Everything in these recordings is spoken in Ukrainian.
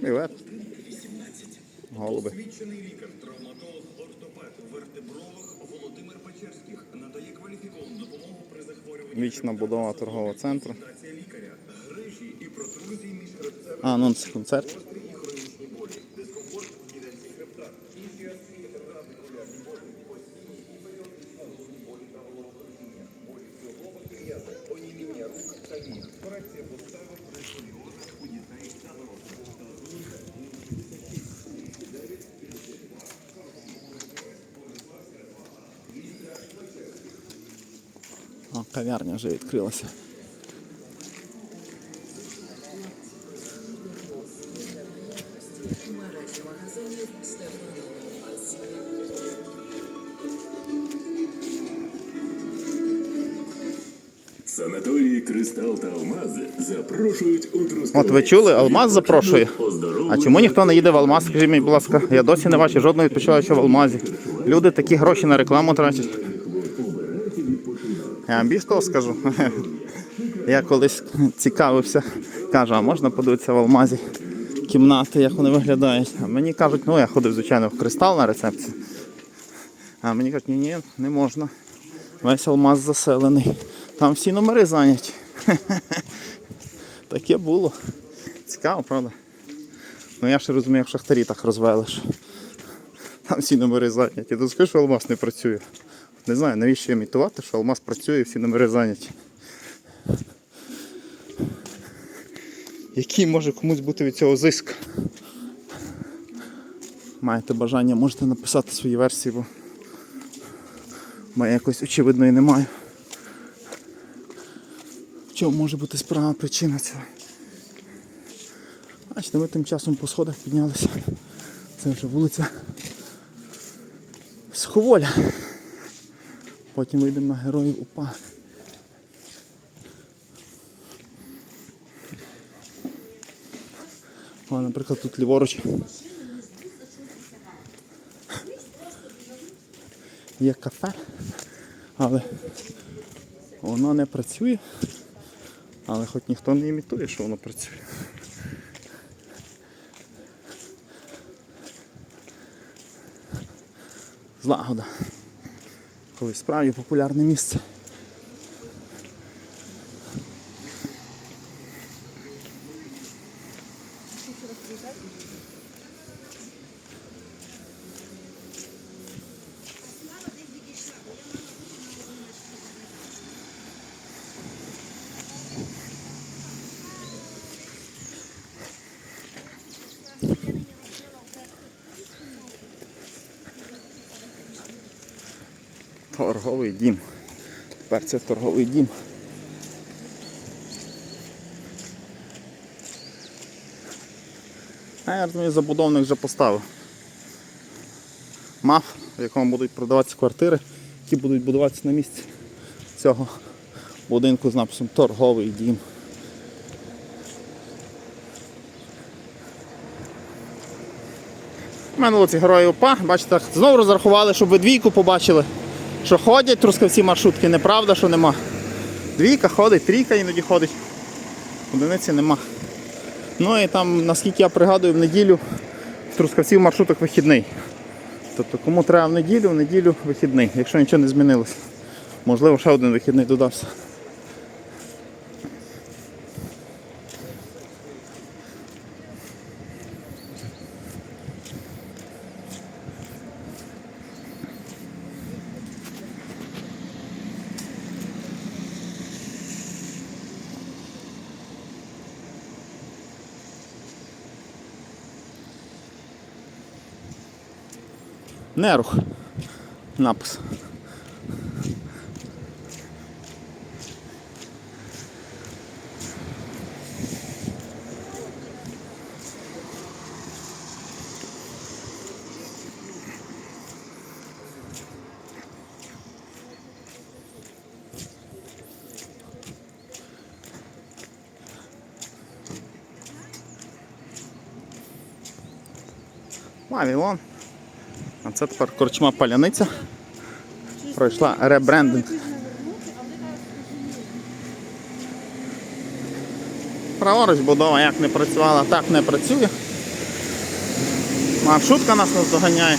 Привет. Голуби. Освічений лікар, травматолог, ортопед, вертебролог Володимир Печерських надає кваліфіковану допомогу при захворюванні Вічна будова торгового центру. Анонс лікаря, кав'ярня вже відкрилася. Санаторії Кристал та Алмаз запрошують у Трускавець. От ви чули, Алмаз запрошує. А чому ніхто не їде в Алмаз? Скажіть мені, будь ласка, я досі не бачив жодного відпочиваючого в Алмазі. Люди такі гроші на рекламу тратять. Я вам більш того скажу. Я колись цікавився, кажу, а можна подивитися в Алмазі кімнати, як вони виглядають. А мені кажуть, ну я ходив, звичайно, в кристал на рецепцію. А мені кажуть, ні, ні, не можна. Весь алмаз заселений. Там всі номери зайняті. Таке було. Цікаво, правда? Ну я ще розумію, як шахтарі так розвели. Там всі номери зайняті. То скажи, що алмаз не працює. Не знаю, навіщо імітувати, що алмаз працює і всі номери зайняті. Який може комусь бути від цього зиск? Маєте бажання, можете написати свої версії, бо моя якось очевидної немає. В чому може бути справа причина цього? Бачите, ми тим часом по сходах піднялися. Це вже вулиця Сховоля. Потім вийдемо на героїв УПА. О, наприклад, тут ліворуч. Є кафе, але воно не працює. Але хоч ніхто не імітує, що воно працює. Злагода. Колись справді популярне місце. Торговий дім. Тепер це торговий дім. А я розумію, забудовник вже поставив. МАФ, в якому будуть продаватися квартири, які будуть будуватися на місці цього будинку з написом Торговий дім. У мене оці герої УПА, бачите, знову розрахували, щоб ви двійку побачили, що ходять трускавці маршрутки, неправда, що нема. Двійка ходить, трійка іноді ходить. Одиниці нема. Ну і там, наскільки я пригадую, в неділю в трускавців маршруток вихідний. Тобто кому треба в неділю, в неділю вихідний, якщо нічого не змінилося. Можливо, ще один вихідний додався. Нерух. Напис. Вавилон. Це тепер корчма паляниця. Пройшла ребрендинг. праворуч, будова як не працювала, так не працює. Маршрутка нас наздоганяє.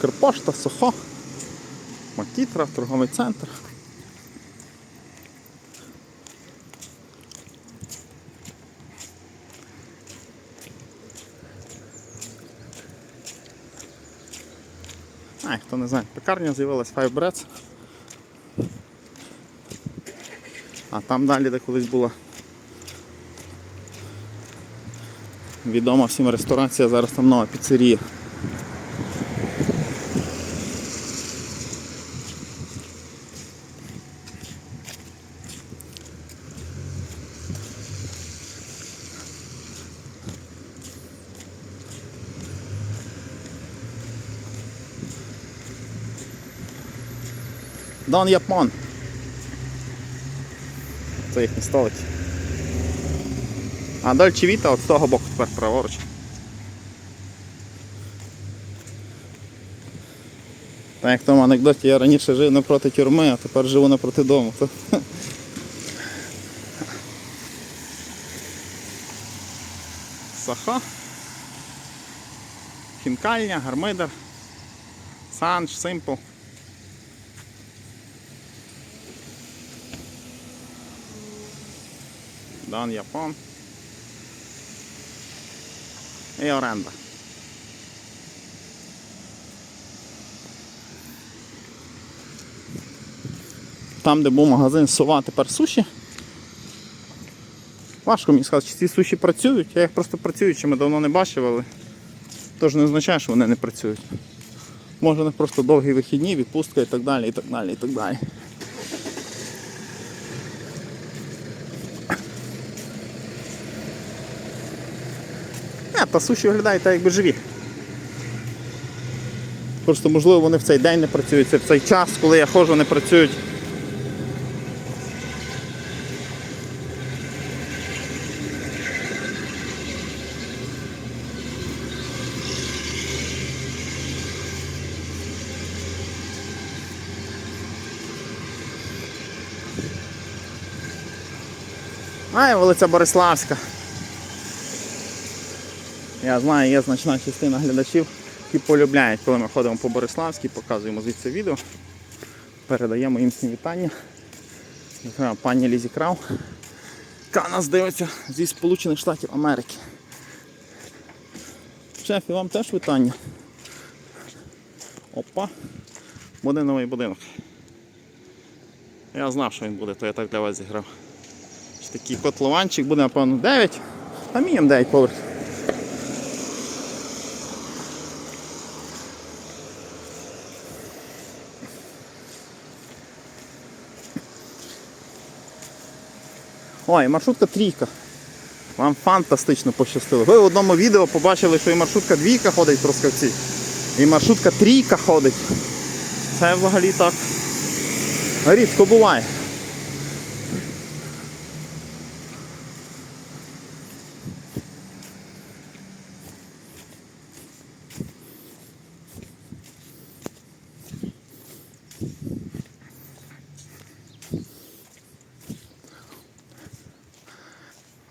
Кирпошта, сухо. Макітра, торговий центр. Ай, хто не знає, пекарня з'явилась Five Breads. А там далі, де колись була відома всім ресторація, зараз там нова піцерія. Дон Япон. Це їхні столики. А Дольче Віта от з того боку тепер праворуч. Так як в тому анекдоті я раніше жив напроти тюрми, а тепер живу напроти дому. То... Саха. Хінкальня, гармидер. Санж, Симпл. Дон Япон. І оренда. Там, де був магазин Сова, тепер суші. Важко мені сказати, чи ці суші працюють. Я їх просто працюючими давно не бачив, але теж не означає, що вони не працюють. Може у них просто довгі вихідні, відпустка і так далі, і так далі, і так далі. Та суші виглядають так, якби живі. Просто можливо вони в цей день не працюють, це в цей час, коли я ходжу, не працюють. А, вулиця Бориславська. Я знаю, є значна частина глядачів, які полюбляють, коли ми ходимо по Бориславській, показуємо звідси відео, передаємо їм вітання. Зокрема, пані Лізі Крау, яка нас дивиться зі Сполучених Штатів Америки. Шеф, і вам теж вітання. Опа, буде новий будинок. Я знав, що він буде, то я так для вас зіграв. Такий котлованчик буде, напевно, 9, а мінімум 9 поверхів. Ой, маршрутка трійка. Вам фантастично пощастило. Ви в одному відео побачили, що і маршрутка двійка ходить в Трускавці, і маршрутка трійка ходить. Це взагалі так рідко буває.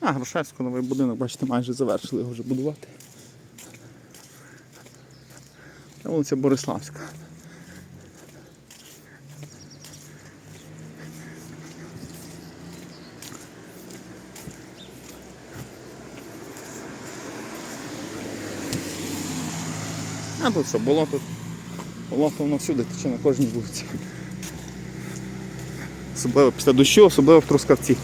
А, Грушевську новий будинок, бачите, майже завершили його вже будувати. Це вулиця Бориславська. А тут що, болото, болото воно всюди тече на кожній вулиці. Особливо після дощу, особливо в Трускавці.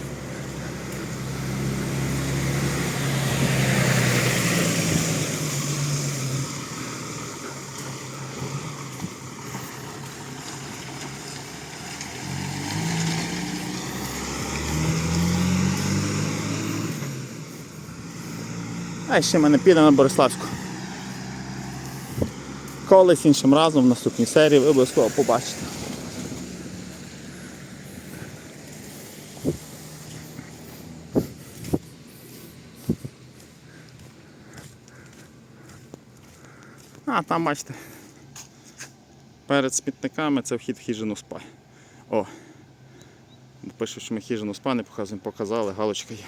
А ще мене піде на Бориславську. Колись іншим разом в наступній серії ви обов'язково побачите. А, там бачите. Перед смітниками це вхід в хижину спа. О. Пишуть, що ми хижину спа не показуємо, показали, галочка є.